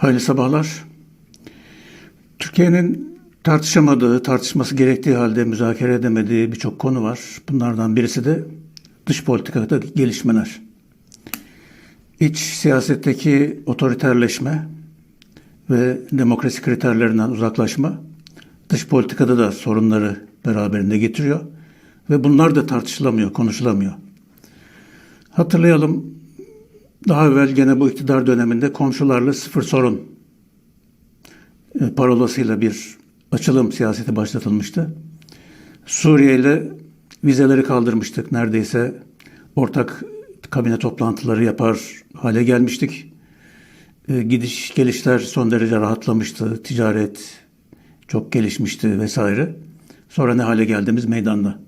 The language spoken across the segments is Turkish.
Hayırlı sabahlar. Türkiye'nin tartışamadığı, tartışması gerektiği halde müzakere edemediği birçok konu var. Bunlardan birisi de dış politikada gelişmeler. İç siyasetteki otoriterleşme ve demokrasi kriterlerinden uzaklaşma dış politikada da sorunları beraberinde getiriyor ve bunlar da tartışılamıyor, konuşulamıyor. Hatırlayalım daha evvel gene bu iktidar döneminde komşularla sıfır sorun e, parolasıyla bir açılım siyaseti başlatılmıştı. Suriye ile vizeleri kaldırmıştık. Neredeyse ortak kabine toplantıları yapar hale gelmiştik. E, gidiş gelişler son derece rahatlamıştı. Ticaret çok gelişmişti vesaire. Sonra ne hale geldiğimiz meydanda.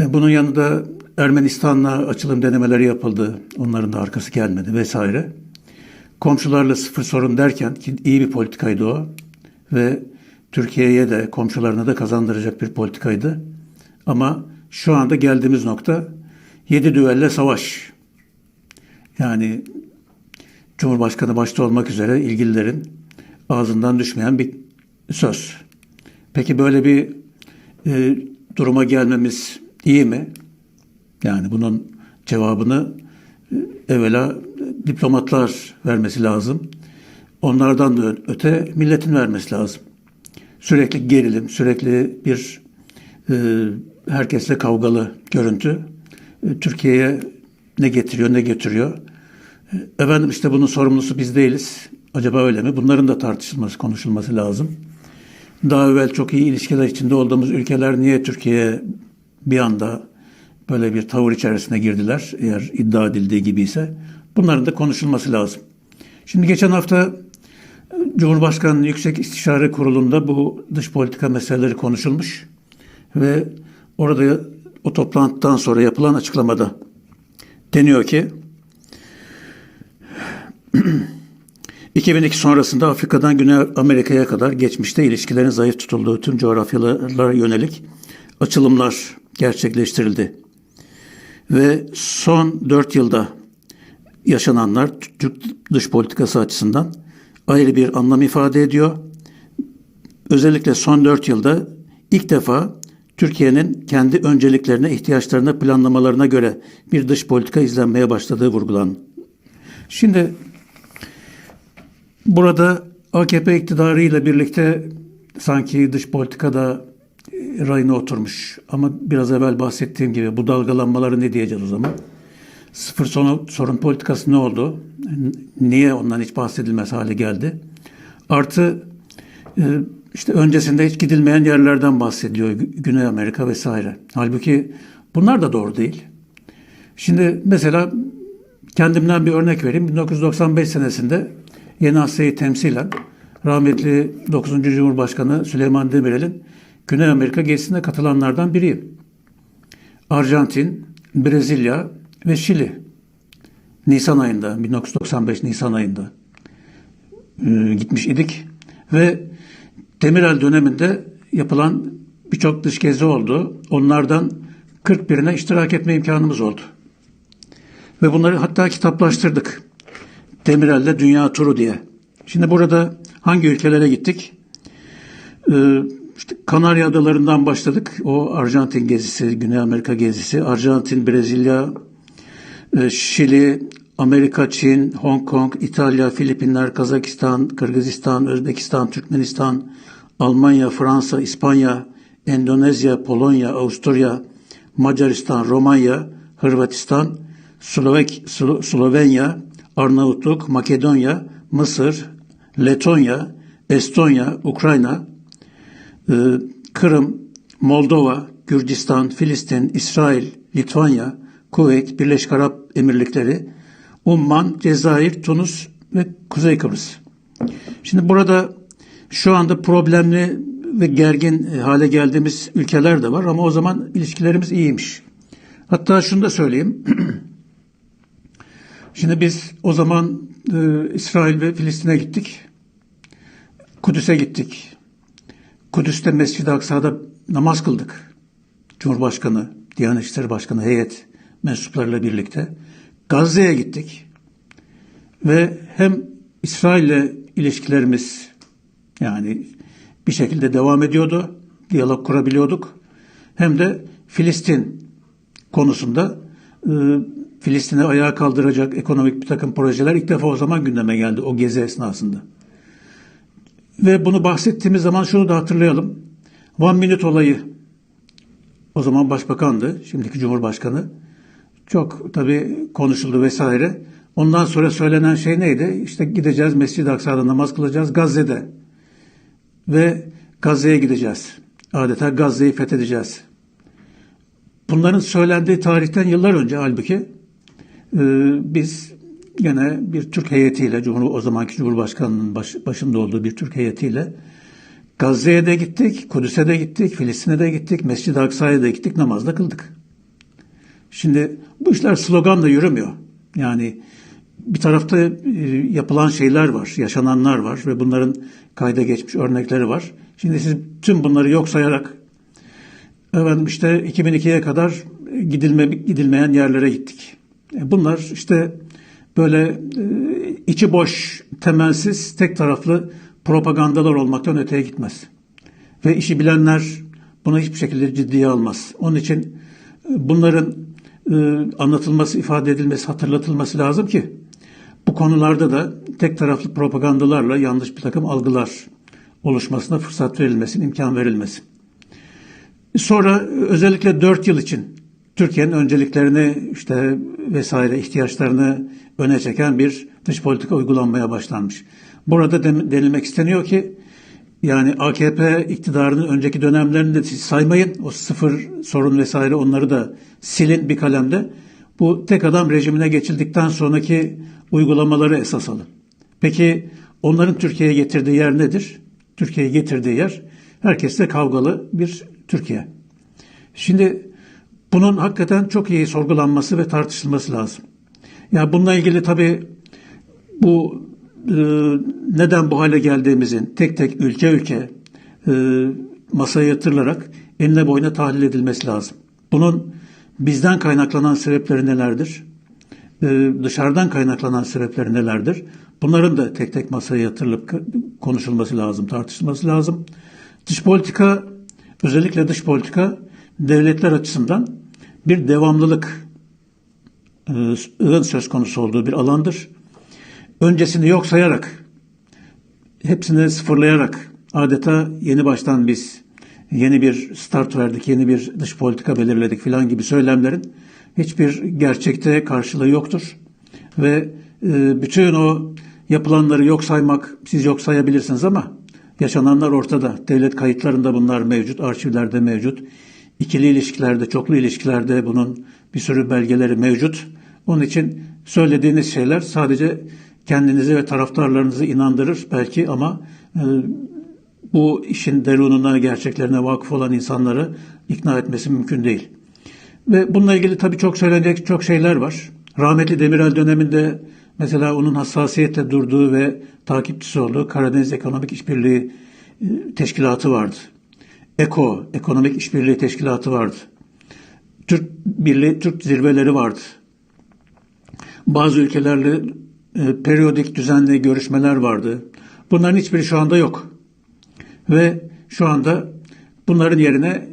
E, bunun yanında Ermenistan'la açılım denemeleri yapıldı. Onların da arkası gelmedi vesaire. Komşularla sıfır sorun derken ki iyi bir politikaydı o ve Türkiye'ye de komşularına da kazandıracak bir politikaydı. Ama şu anda geldiğimiz nokta yedi düvelle savaş. Yani Cumhurbaşkanı başta olmak üzere ilgililerin ağzından düşmeyen bir söz. Peki böyle bir e, duruma gelmemiz iyi mi? Yani bunun cevabını e, evvela diplomatlar vermesi lazım. Onlardan da öte milletin vermesi lazım. Sürekli gerilim, sürekli bir e, herkesle kavgalı görüntü e, Türkiye'ye ne getiriyor, ne getiriyor. E, efendim işte bunun sorumlusu biz değiliz. Acaba öyle mi? Bunların da tartışılması, konuşulması lazım. Daha evvel çok iyi ilişkiler içinde olduğumuz ülkeler niye Türkiye'ye bir anda böyle bir tavır içerisine girdiler eğer iddia edildiği gibi ise bunların da konuşulması lazım. Şimdi geçen hafta Cumhurbaşkanlığı Yüksek İstişare Kurulu'nda bu dış politika meseleleri konuşulmuş ve orada o toplantıdan sonra yapılan açıklamada deniyor ki 2002 sonrasında Afrika'dan Güney Amerika'ya kadar geçmişte ilişkilerin zayıf tutulduğu tüm coğrafyalara yönelik açılımlar gerçekleştirildi. Ve son dört yılda yaşananlar Türk dış politikası açısından ayrı bir anlam ifade ediyor. Özellikle son dört yılda ilk defa Türkiye'nin kendi önceliklerine, ihtiyaçlarına, planlamalarına göre bir dış politika izlenmeye başladığı vurgulan. Şimdi burada AKP iktidarıyla birlikte sanki dış politikada rayına oturmuş. Ama biraz evvel bahsettiğim gibi bu dalgalanmaları ne diyeceğiz o zaman? Sıfır sonu, sorun politikası ne oldu? Niye ondan hiç bahsedilmez hale geldi? Artı e, işte öncesinde hiç gidilmeyen yerlerden bahsediyor. Güney Amerika vesaire. Halbuki bunlar da doğru değil. Şimdi mesela kendimden bir örnek vereyim. 1995 senesinde Yeni Asya'yı temsilen rahmetli 9. Cumhurbaşkanı Süleyman Demirel'in Güney Amerika gezisine katılanlardan biriyim. Arjantin, Brezilya ve Şili. Nisan ayında, 1995 Nisan ayında e, gitmiş idik. Ve Demirel döneminde yapılan birçok dış gezi oldu. Onlardan 41'ine iştirak etme imkanımız oldu. Ve bunları hatta kitaplaştırdık. Demirel'le Dünya Turu diye. Şimdi burada hangi ülkelere gittik? Ee, işte Kanarya Adaları'ndan başladık. O Arjantin gezisi, Güney Amerika gezisi. Arjantin, Brezilya, e, Şili, Amerika, Çin, Hong Kong, İtalya, Filipinler, Kazakistan, Kırgızistan, Özbekistan, Türkmenistan, Almanya, Fransa, İspanya, Endonezya, Polonya, Avusturya, Macaristan, Romanya, Hırvatistan, Slovek, Slo Slovenya, Arnavutluk, Makedonya, Mısır, Letonya, Estonya, Ukrayna, Kırım, Moldova, Gürcistan, Filistin, İsrail, Litvanya, Kuveyt, Birleşik Arap Emirlikleri, Umman, Cezayir, Tunus ve Kuzey Kıbrıs. Şimdi burada şu anda problemli ve gergin hale geldiğimiz ülkeler de var ama o zaman ilişkilerimiz iyiymiş. Hatta şunu da söyleyeyim. Şimdi biz o zaman e, İsrail ve Filistin'e gittik. Kudüs'e gittik. Kudüs'te Mescid-i Aksa'da namaz kıldık. Cumhurbaşkanı, Diyanet İşleri Başkanı, heyet mensuplarıyla birlikte. Gazze'ye gittik. Ve hem İsrail'le ilişkilerimiz yani bir şekilde devam ediyordu. Diyalog kurabiliyorduk. Hem de Filistin konusunda e, Filistin'i ayağa kaldıracak ekonomik bir takım projeler ilk defa o zaman gündeme geldi o gezi esnasında. Ve bunu bahsettiğimiz zaman şunu da hatırlayalım. One Minute olayı o zaman başbakandı, şimdiki cumhurbaşkanı. Çok tabii konuşuldu vesaire. Ondan sonra söylenen şey neydi? İşte gideceğiz Mescid-i Aksa'da namaz kılacağız Gazze'de. Ve Gazze'ye gideceğiz. Adeta Gazze'yi fethedeceğiz. Bunların söylendiği tarihten yıllar önce halbuki e, biz gene bir Türk heyetiyle, Cumhur, o zamanki Cumhurbaşkanı'nın baş, başında olduğu bir Türk heyetiyle Gazze'ye de gittik, Kudüs'e de gittik, Filistin'e de gittik, Mescid-i Aksa'ya da gittik, namazda kıldık. Şimdi bu işler sloganla yürümüyor. Yani bir tarafta e, yapılan şeyler var, yaşananlar var ve bunların kayda geçmiş örnekleri var. Şimdi siz tüm bunları yok sayarak efendim işte 2002'ye kadar gidilme, gidilmeyen yerlere gittik. E, bunlar işte böyle e, içi boş, temelsiz, tek taraflı propagandalar olmaktan öteye gitmez. Ve işi bilenler bunu hiçbir şekilde ciddiye almaz. Onun için bunların anlatılması, ifade edilmesi, hatırlatılması lazım ki bu konularda da tek taraflı propagandalarla yanlış bir takım algılar oluşmasına fırsat verilmesin, imkan verilmesin. Sonra özellikle dört yıl için Türkiye'nin önceliklerini işte vesaire ihtiyaçlarını öne çeken bir dış politika uygulanmaya başlanmış. Burada denilmek isteniyor ki yani AKP iktidarının önceki dönemlerini de saymayın. O sıfır sorun vesaire onları da silin bir kalemde. Bu tek adam rejimine geçildikten sonraki uygulamaları esas alın. Peki onların Türkiye'ye getirdiği yer nedir? Türkiye'ye getirdiği yer herkesle kavgalı bir Türkiye. Şimdi bunun hakikaten çok iyi sorgulanması ve tartışılması lazım. Ya yani bununla ilgili tabii bu e, neden bu hale geldiğimizin tek tek ülke ülke e, masaya yatırılarak eline boyuna tahlil edilmesi lazım. Bunun bizden kaynaklanan sebepleri nelerdir? Ee, dışarıdan kaynaklanan sebepleri nelerdir? Bunların da tek tek masaya yatırılıp konuşulması lazım, tartışılması lazım. Dış politika, özellikle dış politika devletler açısından bir devamlılık e, söz konusu olduğu bir alandır. Öncesini yok sayarak, hepsini sıfırlayarak adeta yeni baştan biz yeni bir start verdik, yeni bir dış politika belirledik filan gibi söylemlerin hiçbir gerçekte karşılığı yoktur. Ve e, bütün o yapılanları yok saymak, siz yok sayabilirsiniz ama yaşananlar ortada. Devlet kayıtlarında bunlar mevcut, arşivlerde mevcut. İkili ilişkilerde, çoklu ilişkilerde bunun bir sürü belgeleri mevcut. Onun için söylediğiniz şeyler sadece kendinizi ve taraftarlarınızı inandırır belki ama e, bu işin derununa, gerçeklerine vakıf olan insanları ikna etmesi mümkün değil. Ve bununla ilgili tabii çok söylenecek çok şeyler var. Rahmetli Demirel döneminde mesela onun hassasiyetle durduğu ve takipçisi olduğu Karadeniz Ekonomik İşbirliği e, Teşkilatı vardı. EKO, Ekonomik İşbirliği Teşkilatı vardı. Türk Birliği, Türk zirveleri vardı. Bazı ülkelerle e, periyodik düzenli görüşmeler vardı. Bunların hiçbiri şu anda yok. Ve şu anda bunların yerine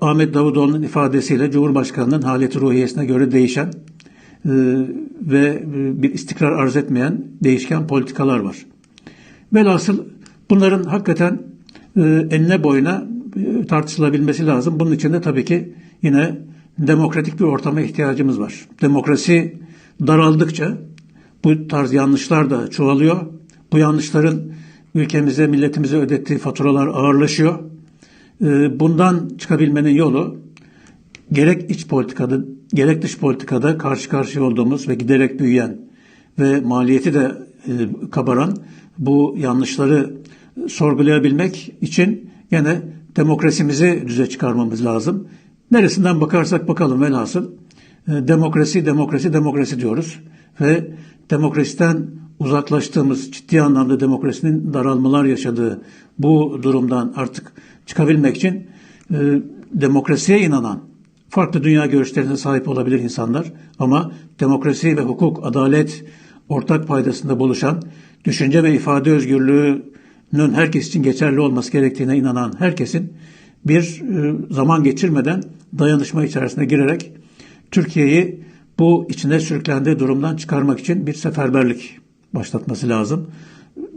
Ahmet Davutoğlu'nun ifadesiyle Cumhurbaşkanı'nın haleti ruhiyesine göre değişen e, ve e, bir istikrar arz etmeyen değişken politikalar var. Velhasıl bunların hakikaten e, enine boyuna e, tartışılabilmesi lazım. Bunun için de tabii ki yine demokratik bir ortama ihtiyacımız var. Demokrasi daraldıkça bu tarz yanlışlar da çoğalıyor. Bu yanlışların ülkemize, milletimize ödettiği faturalar ağırlaşıyor. Ee, bundan çıkabilmenin yolu gerek iç politikada gerek dış politikada karşı karşıya olduğumuz ve giderek büyüyen ve maliyeti de e, kabaran bu yanlışları sorgulayabilmek için yine demokrasimizi düze çıkarmamız lazım. Neresinden bakarsak bakalım velhasıl e, demokrasi, demokrasi, demokrasi diyoruz ve demokrasiden uzaklaştığımız, ciddi anlamda demokrasinin daralmalar yaşadığı bu durumdan artık çıkabilmek için e, demokrasiye inanan, farklı dünya görüşlerine sahip olabilir insanlar ama demokrasi ve hukuk, adalet ortak paydasında buluşan düşünce ve ifade özgürlüğünün herkes için geçerli olması gerektiğine inanan herkesin bir e, zaman geçirmeden dayanışma içerisine girerek Türkiye'yi bu içine sürüklendiği durumdan çıkarmak için bir seferberlik başlatması lazım.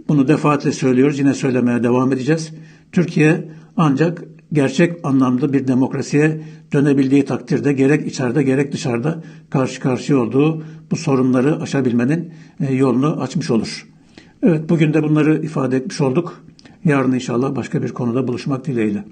Bunu defaatle söylüyoruz, yine söylemeye devam edeceğiz. Türkiye ancak gerçek anlamda bir demokrasiye dönebildiği takdirde gerek içeride gerek dışarıda karşı karşıya olduğu bu sorunları aşabilmenin e, yolunu açmış olur. Evet bugün de bunları ifade etmiş olduk. Yarın inşallah başka bir konuda buluşmak dileğiyle.